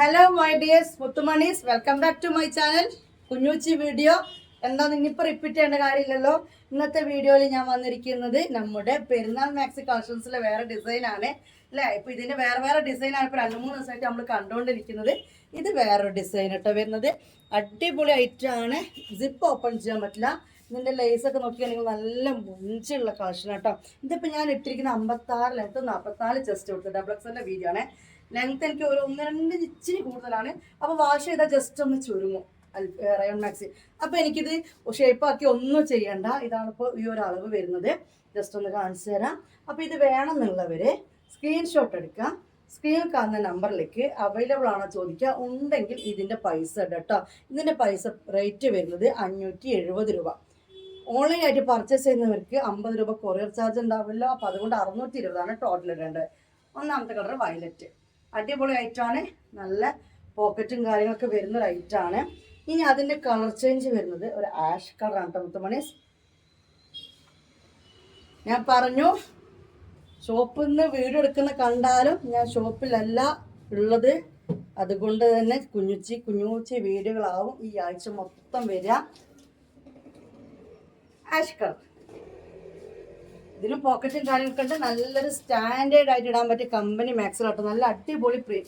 Hello my dears മുത്തുമണീസ് welcome back to my channel കുഞ്ഞൂച്ചി video എന്താ ഇനിയിപ്പോൾ repeat ചെയ്യേണ്ട കാര്യമില്ലല്ലോ? ഇന്നത്തെ വീഡിയോയിൽ ഞാൻ വന്നിരിക്കുന്നത് നമ്മുടെ പെരുന്നാൾ മാക്സി കളക്ഷൻസിലെ വേറെ ഡിസൈനാണ് അല്ലേ? ഇപ്പോൾ ഇതിന്റെ വേറെ വേറെ ഡിസൈൻ ആണ് ഇപ്പൊ രണ്ട് മൂന്ന് ദിവസമായിട്ട് നമ്മൾ കണ്ടുകൊണ്ടിരിക്കുന്നത് ഇത് വേറൊരു ഡിസൈൻ കേട്ടോ വരുന്നത്. അടിപൊളി ഐറ്റം ആണ്. സിപ്പ് ഓപ്പൺ ചെയ്യാൻ പറ്റില്ല. ഇതിന്റെ ലേസ് ഒക്കെ നോക്കിയാണെങ്കിൽ നല്ല മുഞ്ചുള്ള കളക്ഷൻ കേട്ടോ ഇതിപ്പോൾ ഞാൻ ഇട്ടിരിക്കുന്ന അമ്പത്താറ് ലെങ്ത് നാൽപ്പത്തിനാല് ചെസ്റ്റ് കൊടുത്ത് ഡബിൾ എക്സലിന്റെ വീഡിയോ ആണ്. ലെങ്ത് എനിക്ക് ഒരു ഒന്ന് രണ്ട് ഇച്ചിരി കൂടുതലാണ്. അപ്പോൾ വാഷ് ചെയ്താൽ ജസ്റ്റ് ഒന്ന് ചുരുങ്ങും. റയോൺ മാക്സി അപ്പോൾ എനിക്കിത് ഷേപ്പാക്കി ഒന്നും ചെയ്യണ്ട. ഇതാണ് ഇപ്പോൾ ഈ ഒരു അളവ് വരുന്നത്. ജസ്റ്റ് ഒന്ന് കാണിച്ചു തരാം. അപ്പോൾ ഇത് വേണമെന്നുള്ളവർ സ്ക്രീൻഷോട്ട് എടുക്കാം. സ്ക്രീനിൽ കാണുന്ന നമ്പറിലേക്ക് അവൈലബിൾ ആണോ ചോദിക്കുക ഉണ്ടെങ്കിൽ ഇതിന്റെ പൈസ കേട്ടോ ഇതിന്റെ പൈസ റേറ്റ് വരുന്നത് അഞ്ഞൂറ്റി എഴുപത് രൂപ. ഓൺലൈൻ ആയിട്ട് പർച്ചേസ് ചെയ്യുന്നവർക്ക് അമ്പത് രൂപ കൊറിയർ ചാർജ് ഉണ്ടാവില്ല. അപ്പോൾ അതുകൊണ്ട് അറുന്നൂറ്റി ഇരുപതാണ് ടോട്ടൽ ഇടേണ്ടത്. ഒന്നാമത്തെ കളർ വയലറ്റ് അടിപൊളി ഐറ്റാണ് നല്ല പോക്കറ്റും കാര്യങ്ങളൊക്കെ വരുന്ന ഒരു ഐറ്റാണ് ഇനി അതിന്റെ കളർ ചേഞ്ച് വരുന്നത് ഒരു ആഷ് കളറാണ് മുത്തുമണീസ് ഞാൻ പറഞ്ഞു ഷോപ്പിൽ നിന്ന് വീഡിയോ എടുക്കുന്ന കണ്ടാലും ഞാൻ ഷോപ്പിലല്ല ഉള്ളത്. അതുകൊണ്ട് തന്നെ കുഞ്ഞുച്ചി കുഞ്ഞുച്ചി വീഡിയോകളാവും ഈ ആഴ്ച മൊത്തം വരിക. ആഷ് കളർ ഇതിന് പോക്കറ്റും കാര്യങ്ങളൊക്കെ ഉണ്ട്. നല്ലൊരു സ്റ്റാൻഡേർഡ് ആയിട്ട് ഇടാൻ പറ്റിയ കമ്പനി മാക്സിലോട്ട് നല്ല അടിപൊളി പ്രീ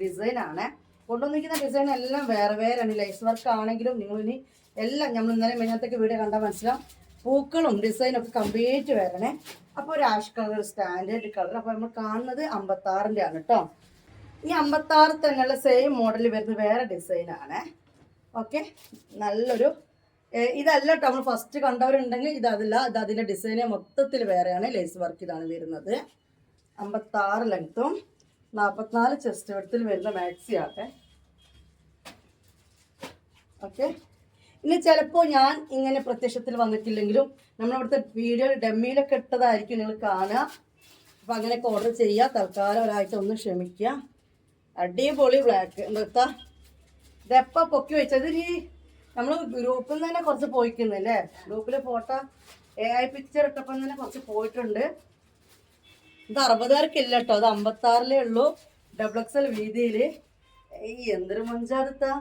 ഡിസൈൻ ആണ്. കൊണ്ടുവന്നിരിക്കുന്ന ഡിസൈൻ എല്ലാം വേറെ വേറെയാണ് ലൈസ് വർക്ക് ആണെങ്കിലും നിങ്ങൾ ഇനി എല്ലാം നമ്മൾ ഇന്നലെ മെയിനത്തേക്ക് വീഡിയോ കണ്ടാൽ മനസ്സിലാവും. പൂക്കളും ഡിസൈനും ഒക്കെ കംപ്ലീറ്റ് വരണേ. അപ്പോൾ ഒരു ആഷ് കളർ സ്റ്റാൻഡേർഡ് കളർ അപ്പോൾ നമ്മൾ കാണുന്നത് അമ്പത്താറിന്റെ ആണ് കേട്ടോ ഈ അമ്പത്താറ് തന്നെയുള്ള സെയിം മോഡൽ വരുന്നത് വേറെ ഡിസൈനാണ് ഓക്കെ നല്ലൊരു ഇതല്ല കേട്ടോ. നമ്മൾ ഫസ്റ്റ് കണ്ടവരുണ്ടെങ്കിൽ ഇത് അതില്ല ഇത് അതിന്റെ ഡിസൈന് മൊത്തത്തിൽ വേറെയാണ്. ലേസ് വർക്ക് ഇതാണ് വരുന്നത്. അമ്പത്താറ് ലെങ്ത്തും നാൽപ്പത്തിനാല് ചെസ്റ്റ് വെടുത്തിൽ വരുന്ന മാക്സി ആട്ടെ ഓക്കെ ഇനി ചിലപ്പോൾ ഞാൻ ഇങ്ങനെ പ്രത്യക്ഷത്തിൽ വന്നിട്ടില്ലെങ്കിലും നമ്മളിവിടുത്തെ വീഡിയോ ഡെമ്മിയിലൊക്കെ ഇട്ടതായിരിക്കും നിങ്ങൾ കാണുക. അപ്പം അങ്ങനെയൊക്കെ ഓർഡർ ചെയ്യുക. തൽക്കാലം ഒരാഴ്ച ഒന്ന് ക്ഷമിക്കുക. അടിപൊളി ബ്ലാക്ക് എന്താ ഇതെപ്പോൾ പൊക്കി വെച്ചത്? ഈ നമ്മൾ ഗ്രൂപ്പിൽ നിന്ന് തന്നെ കുറച്ച് പോയിക്കുന്നില്ലേ? ഗ്രൂപ്പിൽ ഫോട്ടോ എ ഐ പിക്ചർ ഇട്ടപ്പം തന്നെ കുറച്ച് പോയിട്ടുണ്ട്. ഇത് അറുപതുകാർക്കില്ല കേട്ടോ അത് അമ്പത്താറിലേ ഉള്ളൂ. ഡബിൾ എക്സൽ വീതിയിൽ ഈ എന്തൊരു മഞ്ചാടുത്താ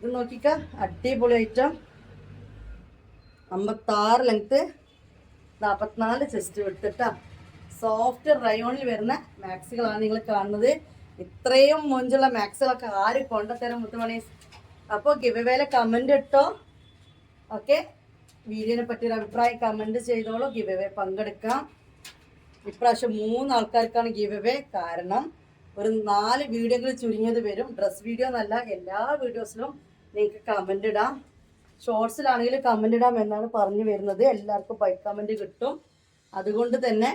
ഇത് നോക്കിക്ക അടിപൊളി ഐറ്റം അമ്പത്താറ് ലെങ്ത്ത് നാൽപ്പത്തിനാല് ചെസ്റ്റ് എടുത്തിട്ടാ സോഫ്റ്റ് റയോണിൽ വരുന്ന മാക്സികളാണ് നിങ്ങൾ കാണുന്നത്. ഇത്രയും മൊഞ്ചുള്ള മാക്സികളൊക്കെ ആര് കൊണ്ടത്തരം മുത്തുമണി? അപ്പോൾ ഗിവവേലെ കമന്റ് ഇട്ടോ? ഓക്കെ വീഡിയോനെ പറ്റിയൊരു അഭിപ്രായം കമന്റ് ചെയ്തോളൂ. ഗിവവേ പങ്കെടുക്കാം. ഇപ്രാവശ്യം മൂന്ന് ആൾക്കാർക്കാണ് ഗിവവേ കാരണം ഒരു നാല് വീഡിയോകൾ ചുരുങ്ങിയത് വരും. ഡ്രസ് വീഡിയോ എന്നല്ല എല്ലാ വീഡിയോസിലും നിങ്ങൾക്ക് കമന്റ് ഇടാം. ഷോർട്സിലാണെങ്കിൽ കമന്റ് ഇടാം എന്നാണ് പറഞ്ഞു വരുന്നത്. എല്ലാവർക്കും ബൈക്ക് കമന്റ് കിട്ടും. അതുകൊണ്ട് തന്നെ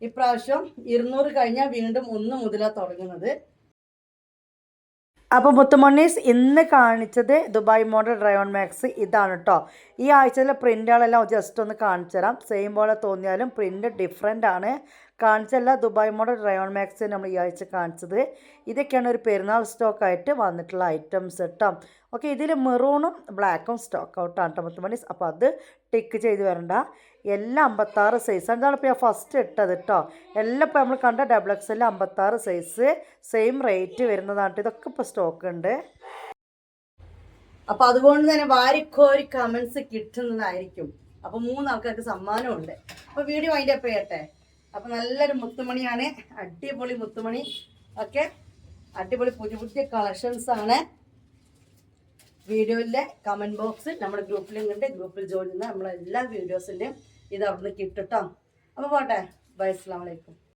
ഇപ്രാവശ്യം ഇരുന്നൂറ് കഴിഞ്ഞാൽ വീണ്ടും ഒന്ന് മുതലാണ് തുടങ്ങുന്നത്. അപ്പോൾ മുത്തുമണ്ണീസ് ഇന്ന് കാണിച്ചത് ദുബായ് മോഡൽ ഡ്രയോൺ മാക്സ് ഇതാണ് കേട്ടോ ഈ ആഴ്ചയിലെ പ്രിന്റുകളെല്ലാം ജസ്റ്റ് ഒന്ന് കാണിച്ചു തരാം സെയിം പോലെ തോന്നിയാലും പ്രിന്റ് ഡിഫറെന്റ് ആണ്. കാണിച്ചല്ല ദുബായ് മോഡൽ റയോൺ മാക്സ് നമ്മൾ ഈ ആഴ്ച കാണിച്ചത്. ഇതൊക്കെയാണ് ഒരു പെരുന്നാൾ സ്റ്റോക്കായിട്ട് വന്നിട്ടുള്ള ഐറ്റംസ് കേട്ടോ ഓക്കെ ഇതിൽ മെറൂണും ബ്ലാക്കും സ്റ്റോക്ക് ഔട്ടാണ് കേട്ടോ മുത്തുമണീസ് അപ്പോൾ അത് ടിക്ക് ചെയ്ത് വരണ്ട. എല്ലാം അമ്പത്താറ് സൈസ് എന്താണ് ഇപ്പോൾ ഞാൻ ഫസ്റ്റ് ഇട്ടത് കേട്ടോ എല്ലാം ഇപ്പോൾ നമ്മൾ കണ്ട ഡബിൾ എക്സ് എല്ലാം അമ്പത്താറ് സൈസ് സെയിം റേറ്റ് വരുന്നതാണ് ഇതൊക്കെ ഇപ്പോൾ സ്റ്റോക്ക് ഉണ്ട്. അപ്പോൾ അതുകൊണ്ട് തന്നെ വാരിക്കോരി കമൻസ് കിട്ടുന്നതായിരിക്കും. അപ്പോൾ മൂന്ന് ആൾക്കാർക്ക് സമ്മാനമുണ്ട്. അപ്പോൾ വീഡിയോ അതിന്റെ അപ്പ് ചെയ്യട്ടെ അപ്പോൾ നല്ലൊരു മുത്തുമണിയാണ്. അടിപൊളി മുത്തുമണി. ഓക്കെ? അടിപൊളി പുതിയ പുതിയ കളക്ഷൻസ് ആണ്. വീഡിയോയിലെ കമന്റ് ബോക്സ് നമ്മുടെ ഗ്രൂപ്പിലും ഉണ്ട്. ഗ്രൂപ്പിൽ ജോയിൻ ചെയ്യുന്ന നമ്മളെ എല്ലാ വീഡിയോസിന്റെയും ഇത് അവിടുന്ന് കിട്ടും കേട്ടോ അപ്പോൾ പോട്ടെ. ബൈ അസ്സാം വലൈക്കും